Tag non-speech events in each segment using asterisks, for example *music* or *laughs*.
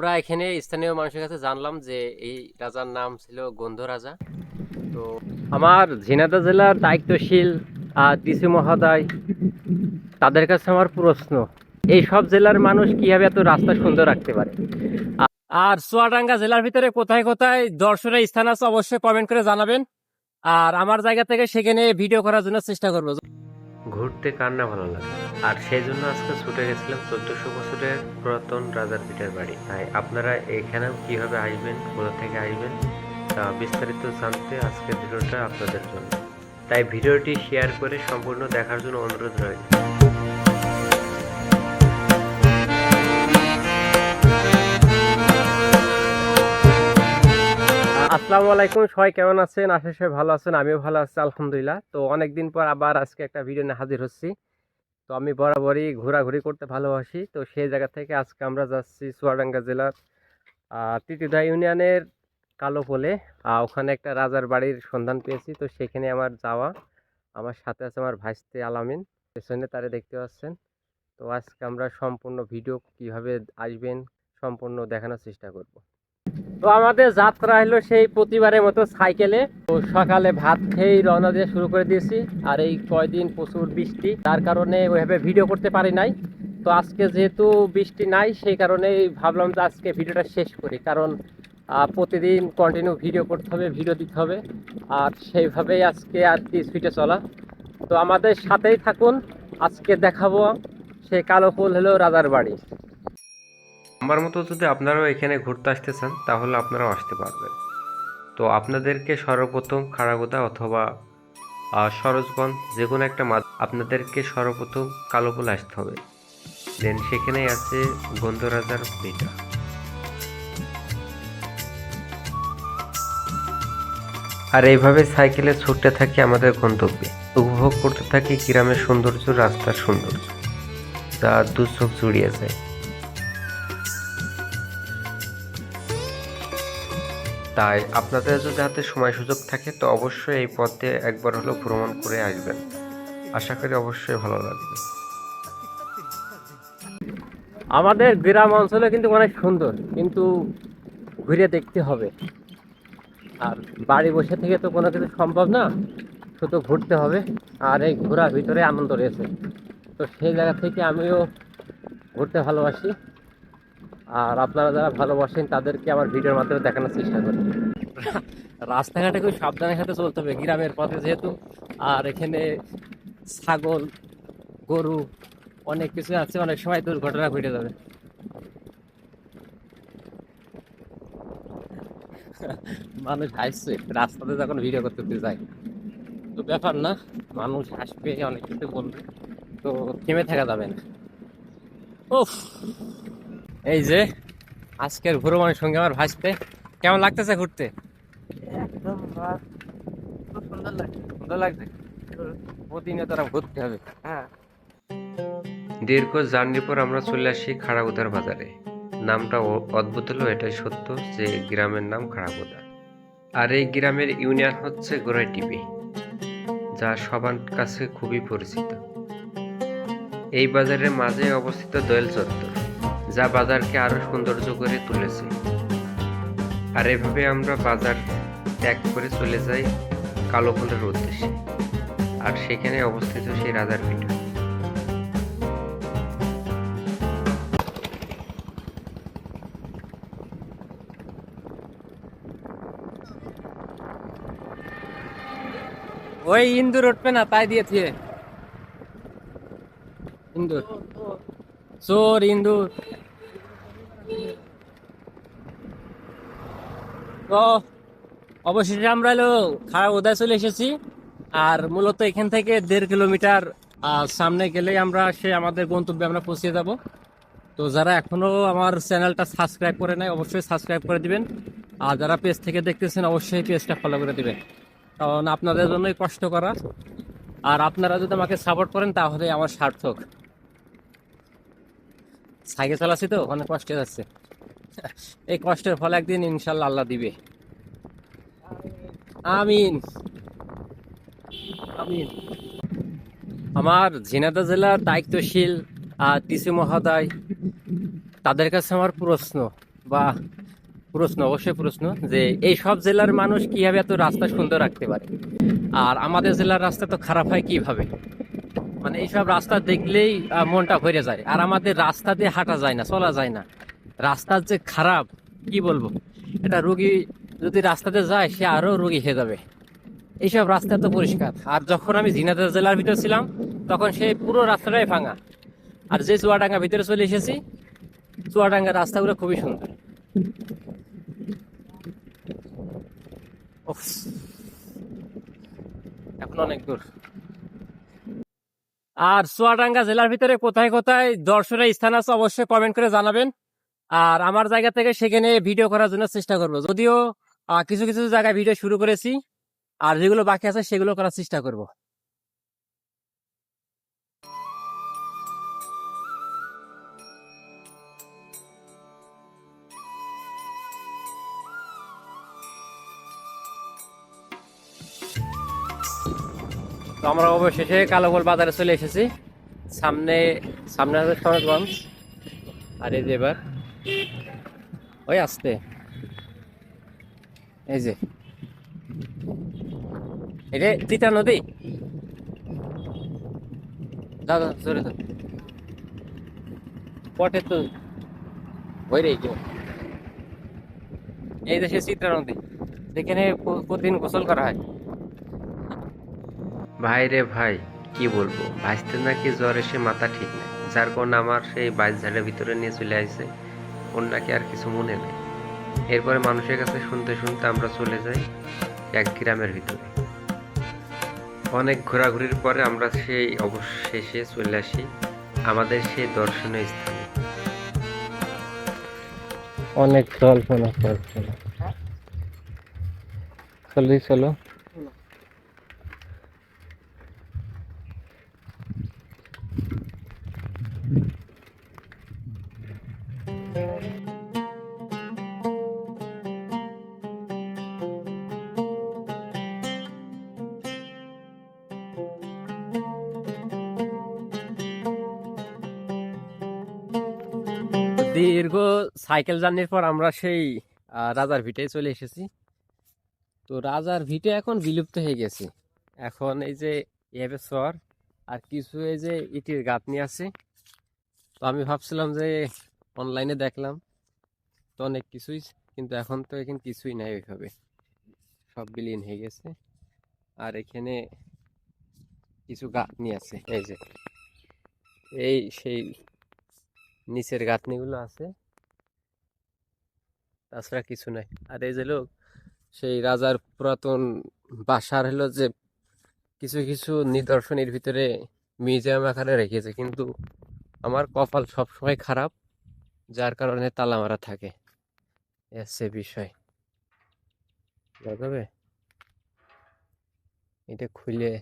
আমরা এখানে স্থানীয় মানুষের কাছে জানলাম যে এই রাজার নাম ছিল গন্ধ রাজা। তো আমার ঝিনাইদহ জেলার দায়িত্বশীল আর ডিসি মহোদয়, তাদের কাছে আমার প্রশ্ন, এই সব জেলার মানুষ কীভাবে এত রাস্তা সুন্দর রাখতে পারে? আর চুয়াডাঙ্গা জেলার ভিতরে কোথায় কোথায় দর্শনের স্থান আছে অবশ্যই কমেন্ট করে জানাবেন। আর আমার জায়গা থেকে সেখানে ভিডিও করার জন্য চেষ্টা করব। ঘুরতে কার না ভালো লাগে। আর সেই জন্য আজকে ছুটে গেছিলাম চোদ্দশো বছরের পুরাতন রাজার পিঠের বাড়ি। তাই আপনারা এখানেও কীভাবে আসবেন, কোথা থেকে আসবেন, তা বিস্তারিত জানতে আজকের ভিডিওটা আপনাদের জন্য। তাই ভিডিওটি শেয়ার করে সম্পূর্ণ দেখার জন্য অনুরোধ রইল। আসসালামু আলাইকুম সবাই কেমন আছেন? আশা সবাই ভালো আছেন আমিও ভালো আছি আলহামদুলিল্লাহ। তো অনেকদিন পর আবার আজকে একটা ভিডিও নিয়ে হাজির হচ্ছি। তো আমি বরাবরই ঘোরাঘুরি করতে ভালোবাসি। তো সেই জায়গা থেকে আজকে আমরা যাচ্ছি চুয়াডাঙ্গা জেলার আহ, ইউনিয়নের কালোপোলে আহ, ওখানে একটা রাজার বাড়ির সন্ধান পেয়েছি। তো সেখানে আমার যাওয়া। আমার সাথে আছে আমার ভাইস্তে আলামিন। পেছনে তারে দেখতে পাচ্ছেন। তো আজকে আমরা সম্পূর্ণ ভিডিও কীভাবে আসবেন সম্পূর্ণ দেখানোর চেষ্টা করব। তো আমাদের যাত্রা হলো সেই প্রতিবারের মতো সাইকেলে। তো সকালে ভাত খেয়েই রওনা দিয়ে শুরু করে দিয়েছি। আর এই কয়দিন প্রচুর বৃষ্টি, তার কারণে ওইভাবে ভিডিও করতে পারি নাই। তো আজকে যেহেতু বৃষ্টি নাই, সেই কারণেই ভাবলাম যে আজকে ভিডিওটা শেষ করি। কারণ প্রতিদিন কন্টিনিউ ভিডিও করতে হবে ভিডিও দিতে হবে। আর সেইভাবেই আজকে আর কি স্পিডে চলা। তো আমাদের সাথেই থাকুন। আজকে দেখাবো সেই কালো ফুল হলো রাজার বাড়ি। আমার মতো যদি আপনারাও এখানে ঘুরতে আসতে চান, তাহলে আপনারাও আসতে পারবেন। তো আপনাদেরকে সর্বপ্রথম খাড়াগোদা অথবা সরোজগঞ্জ যে কোনো একটা মাদ আপনাদেরকে সর্বপ্রথম কালোপুল আসতে হবে। দেন সেখানেই আছে গন্ধরাজার ভিটা আর এইভাবে সাইকেলে ছুটতে থাকি আমাদের গন্তব্যে। উপভোগ করতে থাকি গ্রামের সৌন্দর্য, রাস্তার সৌন্দর্য। যা দু চোখ জুড়িয়ে যায়। তাই আপনাদের যদি হাতে সময় সুযোগ থাকে, তো অবশ্যই এই পথে একবার হলেও ভ্রমণ করে আসবেন। আশা করি অবশ্যই ভালো লাগবে। আমাদের গ্রাম অঞ্চলে কিন্তু অনেক সুন্দর, কিন্তু ঘুরে দেখতে হবে। আর বাড়ি বসে থেকে তো কোনো কিছু সম্ভব না, শুধু ঘুরতে হবে। আর এই ঘোরার ভিতরে আনন্দ রয়েছে। তো সেই জায়গা থেকে আমিও ঘুরতে ভালোবাসি। আর আপনারা যারা ভালোবাসেন, তাদেরকে আমার ভিডিওর মাধ্যমে দেখানোর চেষ্টা করি। রাস্তাঘাটে খুব সাবধানের সাথে চলতে হবে, গ্রামের পথে যেহেতু। আর এখানে ছাগল, গরু, অনেক কিছু আছে, অনেক সময় দুর্ঘটনা ঘটে যাবে। মানুষ হাসছে, রাস্তাতে যখন ভিডিও করতে যায়। তো ব্যাপার না, মানুষ হাসবে, অনেক কিছু বলবে, তো থেমে থাকা যাবে না। উফ। এই যে আজকের ভ্রমণের সঙ্গে আমার ভাসতে কেমন লাগতেছে ঘুরতে? একদম বাহ, খুব সুন্দর লাগে সুন্দর লাগছে? প্রতিনিয়ত ঘুরতে হবে। হ্যাঁ। দীর্ঘ জার্নির পর আমরা চলে আসি খাড়াগুদার বাজারে। নামটা অদ্ভুত হলো এটাই সত্য যে গ্রামের নাম খাড়াগুদা আর এই গ্রামের ইউনিয়ন হচ্ছে গোড়াই টিপি যা সবার কাছে খুবই পরিচিত। এই বাজারের মাঝে অবস্থিত দোয়েল চত্বর। যা বাজারকে আরও সৌন্দর্য করে তুলেছে। আর এভাবে আমরা বাজার ত্যাগ করে চলে যাই কালো ফুলের উদ্দেশ্যে। আর সেখানে অবস্থিত সেই রাজার পিঠা। ওই ইন্দুর উঠবে না তাই দিয়ে থিয়ে। ইন্দুর। চোর, ইন্দুর। তো অবশেষে আমরা হলো খারাপ উদয় চলে এসেছি। আর মূলত এখান থেকে দেড় কিলোমিটার সামনে গেলেই আমরা সে আমাদের গন্তব্যে আমরা পৌঁছে যাব। তো যারা এখনও আমার চ্যানেলটা সাবস্ক্রাইব করে নেয় অবশ্যই সাবস্ক্রাইব করে দিবেন। আর যারা পেজ থেকে দেখতেছেন, অবশ্যই পেজটা ফলো করে দিবেন। কারণ আপনাদের জন্যই কষ্ট করা। আর আপনারা যদি আমাকে সাপোর্ট করেন তাহলে আমার সার্থক। সাইকেল চালাচ্ছি তো, অনেক কষ্ট যাচ্ছে। এই কষ্টের ফল একদিন ইনশাল্লাহ আল্লাহ দিবে। আমিন। আমিন। আমার ঝিনাইদহ জেলার দায়িত্বশীল ডিসি মহোদয়, তাদের কাছে আমার প্রশ্ন, বা প্রশ্ন, অবশ্যই প্রশ্ন, যে এই সব জেলার মানুষ কীভাবে এত রাস্তা সুন্দর রাখতে পারে? আর আমাদের জেলার রাস্তা তো খারাপ হয় কীভাবে? মানে এইসব রাস্তা দেখলেই মনটা ভরে যায়। আর আমাদের রাস্তা দিয়ে হাঁটা যায় না, চলা যায় না। রাস্তার যে খারাপ, কি বলব? এটা রুগী যদি রাস্তাতে যায়, সে আরও রুগী হয়ে যাবে। এইসব রাস্তা তো পরিষ্কার। আর যখন আমি ঝিনাইদহ জেলার ভিতর ছিলাম, তখন সেই পুরো রাস্তাটাই ভাঙা। আর যে চুয়াডাঙ্গা ভিতরে চলে এসেছি, চুয়াডাঙ্গার রাস্তাগুলো খুবই সুন্দর। এখন অনেক দূর। আর চুয়াডাঙ্গা জেলার ভিতরে কোথায় কোথায় দর্শনের স্থান আছে, অবশ্যই কমেন্ট করে জানাবেন। আর আমার জায়গা থেকে সেখানে ভিডিও করার জন্য চেষ্টা করব। যদিও কিছু কিছু জায়গায় ভিডিও শুরু করেছি, আর যেগুলো বাকি আছে সেগুলো করার চেষ্টা করব। আমরা অবশেষে কালোগোল বাজারে চলে এসেছি। সামনে সামনে আছে সনদগঞ্জ আর এই যে এবার ওই আসতে। এই যে। এটা তিতা নদী? দাও জোরে দাও পটে তো ওই রে এই দেশে চিত্রা নদী প্রতিদিন গোসল করা হয়। ভাই রে ভাই, কি বলব? ভাইস্তে নাকি জ্বর এসে মাথা ঠিক নাই। যার কারণে আমার সেই বাইশ ঝাড়ের ভিতরে নিয়ে চলে আসছে। ওর নাকি আর কিছু মনে নেই। এরপরে মানুষের কাছে শুনতে শুনতে আমরা চলে যাই এক গ্রামের ভিতরে। অনেক ঘোরাঘুরির পরে আমরা সেই অবশেষে চলে আসি আমাদের সেই দর্শনীয় স্থানে। অনেক জল্পনা কল্পনা চলো চলো। দীর্ঘ সাইকেল জার্নির পর আমরা সেই রাজার ভিটে চলে এসেছি। তো রাজার ভিটে এখন বিলুপ্ত হয়ে গেছে। এখন এই যে এভাবে চর আর কিছু এই যে ইটির গাঁথনি আছে, তো আমি ভাবছিলাম যে অনলাইনে দেখলাম, তো অনেক কিছুই, কিন্তু এখন তো এখানে কিছুই নাই ওইভাবে। সব বিলীন হয়ে গেছে। আর এখানে কিছু গাঁথনি আছে, এই যে। এই সেই নিচের গাঁথনিগুলো আছে। তাছাড়া কিছু নাই। আর এই যে লোক, সেই রাজার পুরাতন বাসার হলো যে, কিছু কিছু নিদর্শনের ভিতরে মিউজিয়াম আকারে রেখেছে। কিন্তু আমার কপাল সবসময় খারাপ, যার কারণে তালা মারা থাকে। এ হচ্ছে বিষয়। যাবে? এটা খুলে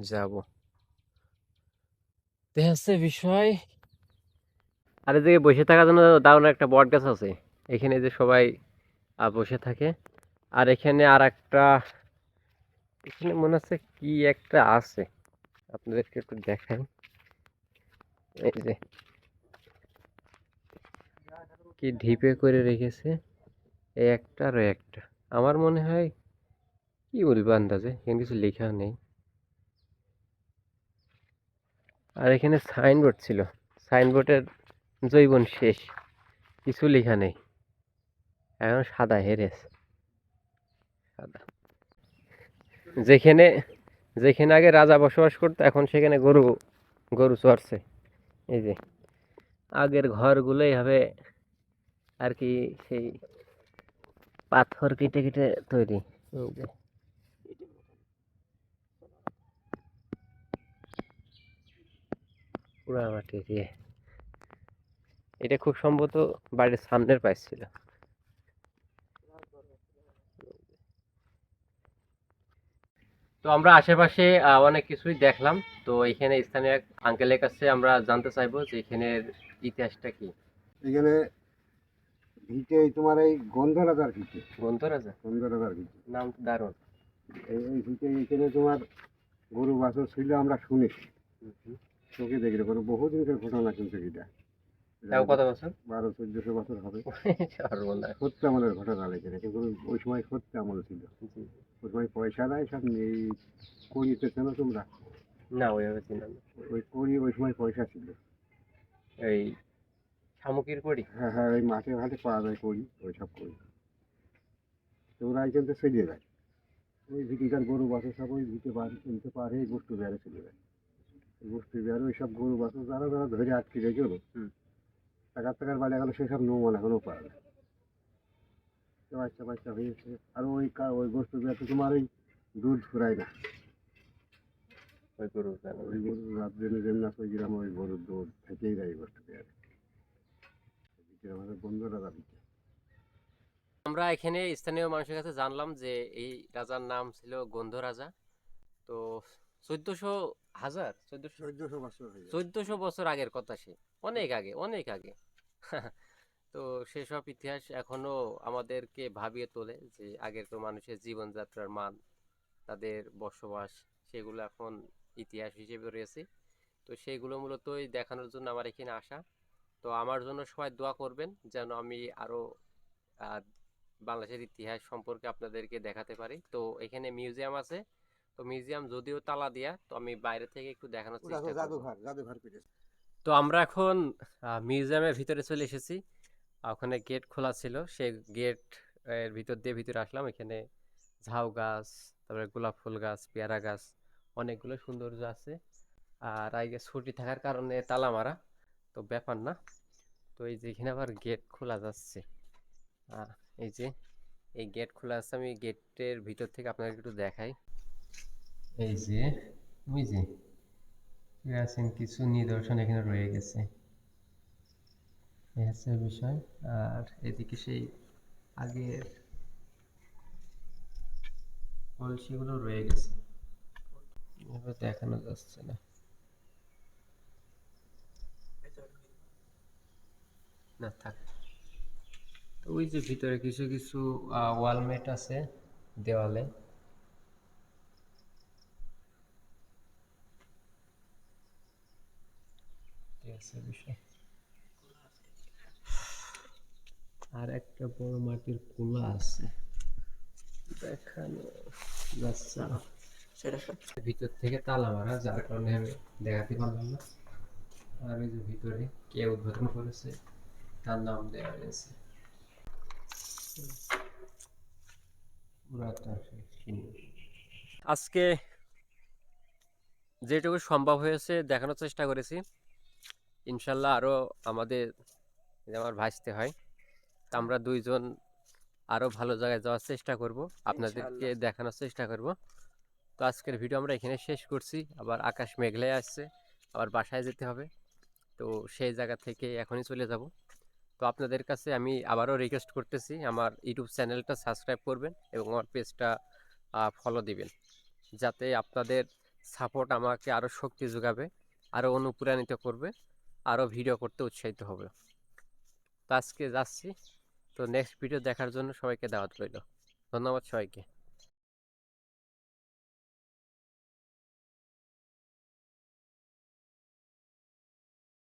যাব। হচ্ছে বিষয় আর এদিকে বসে থাকার জন্য দারুণ একটা বট গাছ আছে। এখানে যে সবাই বসে থাকে। আর এখানে আর একটা এখানে মনে হচ্ছে কি একটা আছে। আপনাদেরকে একটু দেখাই। এই যে। কি ঢিপে করে রেখেছে। এই একটা আর একটা। আমার মনে হয় কি বলব আন্দাজে, এখানে কিছু লেখা নেই। আর এখানে সাইনবোর্ড ছিল। সাইনবোর্ডের জৈবন শেষ, কিছু লেখা নেই। এখন সাদা হেরেস সাদা। যেখানে যেখানে আগে রাজা বসবাস করতো, এখন সেখানে গরু গরু চড়ছে। এই যে, আগের ঘরগুলো এইভাবে আর কি সেই পাথর কেটে কেটে তৈরি। পুরা মাটি দিয়ে। এটা খুব সম্ভবত বাড়ির সামনের পাশ ছিল। তো আমরা আশেপাশে অনেক কিছুই দেখলাম। তো এখানে স্থানীয় এক আঙ্কেলের কাছে আমরা জানতে চাইব যে এখানের ইতিহাসটা কি। এখানে ভিটে তোমার এই গন্ধরাজার ভিটে। গ্রন্থরাজা গন্ধরাজার ভিটে। নাম দারুণ। এই ভিটে এখানে তোমার গরু বাছর ছিল আমরা শুনেছি। চোখে দেখলে পরে বহুদিনকার ঘটনা কিন্তু এটা। তাও কত বছর? বারো চোদ্দশো বছর হবে। সত্য আমলের ঘটনা লেগে কিন্তু ওই সময় সত্য আমল ছিল ওই সময় পয়সা নাই সব নেই। করিতে চেন তোমরা? না ওইভাবে চিনলাম না। ওই করি ওই সময় পয়সা ছিল? এই শামুকির করি হ্যাঁ হ্যাঁ ওই মাঠে ঘাটে পাওয়া যায় করি ওই সব করি তোমরা এখান থেকে চলে যায়। ওই ভিটিকার গরু বাছু সব ওই ভিটে বাড়ি কিনতে পারে এই গোষ্ঠ বেড়ে চলে যায়। এই গোষ্ঠ বেড়ে ওই সব গরু বাছু যারা যারা ধরে আটকে হুম। টাকার টাকার বাড়ি এখনও সেসব নমন এখনও পায় না তো বাচ্চা বাচ্চা হয়েছে আর ওই ওই গোষ্ঠ বেড়ে তোমার ওই দুধ ফুরায় না। ওই গরু ওই গরু রাত দিনে যেমন ওই গ্রামে ওই গরুর দুধ থেকেই যায় গোষ্ঠ আমাদের বন্ধুরা আমরা এখানে স্থানীয় মানুষের কাছে জানলাম যে এই রাজার নাম ছিল গন্ধ রাজা তো চোদ্দশো হাজার চোদ্দশো বছর চোদ্দশো বছর আগের কথা সে। অনেক আগে অনেক আগে। *laughs* তো সেসব ইতিহাস এখনও আমাদেরকে ভাবিয়ে তোলে যে আগের তো মানুষের জীবনযাত্রার মান তাদের বসবাস সেগুলো এখন ইতিহাস হিসেবে রয়েছে। তো সেগুলো মূলতই দেখানোর জন্য আমার এখানে আসা। তো আমার জন্য সবাই দোয়া করবেন যেন আমি আরও আহ, বাংলাদেশের ইতিহাস সম্পর্কে আপনাদেরকে দেখাতে পারি। তো এখানে মিউজিয়াম আছে। তো মিউজিয়াম যদিও তালা দেয়া তো আমি বাইরে থেকে একটু দেখানোর চেষ্টা করব। জাদুঘর জাদুঘর পেরেছে তো আমরা এখন মিউজিয়ামের ভিতরে চলে এসেছি। ওখানে গেট খোলা ছিল সেই গেটের ভিতর দিয়ে ভিতরে আসলাম। এখানে ঝাউ গাছ তারপরে গোলাপ ফুল গাছ পেয়ারা গাছ অনেকগুলো সৌন্দর্য আছে। আর আগে ছুটি থাকার কারণে তালা মারা তো ব্যাপার না। তো এই যে এখানে আবার গেট খোলা যাচ্ছে। এই যে এই গেট খোলা আছে আমি গেটের ভিতর থেকে আপনাকে একটু দেখাই। এই যে, ওই যে আছেন কিছু নিদর্শন এখানে রয়ে গেছে। বিষয়, আর এদিকে সেই আগের কলসিগুলো রয়ে গেছে। দেখানো যাচ্ছে না। না, থাক। তো ওই যে ভিতরে কিছু কিছু ওয়ালমেট আছে দেওয়ালে। আছে বিষয়। আর একটা বড় মাটির কুলা আছে। দেখানো যাচ্ছে না। সেটা ভিতর থেকে তালা মারা যার কারণে আমি দেখাতে পারলাম না। আর ওই যে ভিতরে কে উদ্বোধন করেছে তার নাম দেওয়া চিহ্ন। আজকে যেটুকু সম্ভব হয়েছে দেখানোর চেষ্টা করেছি। ইনশাল্লাহ আরও আমাদের আমার ভাসতে হয় তা আমরা দুইজন আরও ভালো জায়গায় যাওয়ার চেষ্টা করব। আপনাদেরকে দেখানোর চেষ্টা করব। তো আজকের ভিডিও আমরা এখানে শেষ করছি। আবার আকাশ মেঘলায় আসছে আবার বাসায় যেতে হবে। তো সেই জায়গা থেকে এখনই চলে যাব। তো আপনাদের কাছে আমি আবারও রিকোয়েস্ট করতেছি আমার ইউটিউব চ্যানেলটা সাবস্ক্রাইব করবেন এবং আমার পেজটা ফলো দিবেন। যাতে আপনাদের সাপোর্ট আমাকে আরও শক্তি যোগাবে আরও অনুপ্রাণিত করবে। আরও ভিডিও করতে উৎসাহিত হবে। তো আজকে যাচ্ছি। তো নেক্সট ভিডিও দেখার জন্য সবাইকে দাওয়াত রইল। ধন্যবাদ সবাইকে।